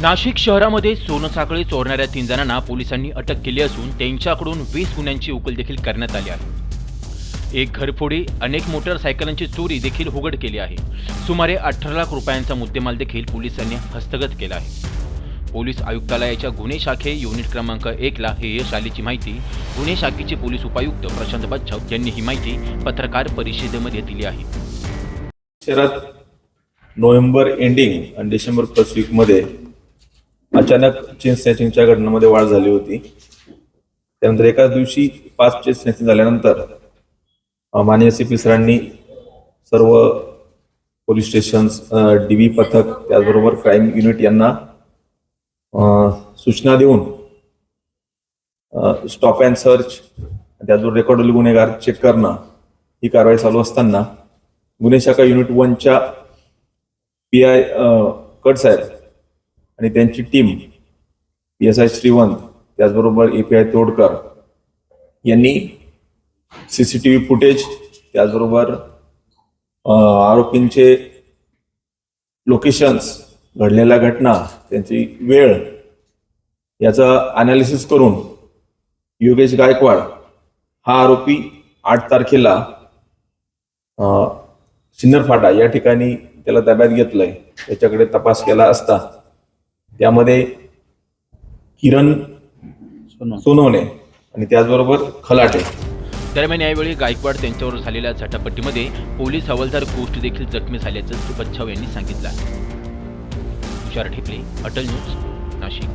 नाशिक शहरामध्ये सोनं साखळी चोरणाऱ्या तीन जणांना पोलिसांनी अटक केली असून त्यांच्याकडून वीस गुन्ह्यांची उकल देखील करण्यात आली आहे. एक घरफोडी अनेक मोटरसायकलांची चोरी देखील उघड केली आहे. सुमारे अठरा लाख रुपयांचा मुद्देमाल देखील पोलिसांनी हस्तगत केला आहे. पोलीस आयुक्तालयाच्या गुन्हे शाखे युनिट क्रमांक एकला हे यश आल्याची माहिती गुन्हे शाखेचे पोलीस उपायुक्त प्रशांत बच्छव यांनी ही माहिती पत्रकार परिषदेमध्ये दिली आहे. शहरात नोव्हेंबर एंडिंग आणि डिसेंबर फर्स्ट वीकमध्ये अचानक चेन स्नॅचिंगच्या घटनांमध्ये वाढ झाली होती. त्यानंतर एकाच दिवशी पाच चेन स्नॅचिंग झाल्यानंतर माननीय सी. पी. सरांनी सर्व पोलीस स्टेशन्स डी व्ही पथक त्याचबरोबर क्राईम युनिट यांना सूचना देऊन स्टॉप अँड सर्च त्याचबरोबर रेकॉर्ड गुन्हेगार चेक करणं ही कारवाई चालू असताना गुन्हे शाखा युनिट वनच्या पी आय कट साहेब आणि त्यांची team P S I Shrivant त्याचबरोबर ए पी आय तोडकर यांनी C C T V footage त्याचबरोबर आरोपींचे लोकेशन्स घडलेल्या घटना त्यांची वेळ याचं अनालिसिस करून योगेश गायकवाड हा आरोपी आठ तारखेला सिन्नर फाटा या ठिकाणी त्याला ताब्यात घेतलंय. त्याच्याकडे तपास केला असता. त्यामध्ये किरण सोनवणे. आणि त्याचबरोबर खलाटे. दरम्यान यावेळी गायकवाड त्यांच्यावर झालेल्या झटापट्टीमध्ये पोलीस हवालदार गोष्ट देखील जखमी झाल्याचं बच्छाव यांनी सांगितलं. तुषार ठिपले अटल न्यूज नाशिक.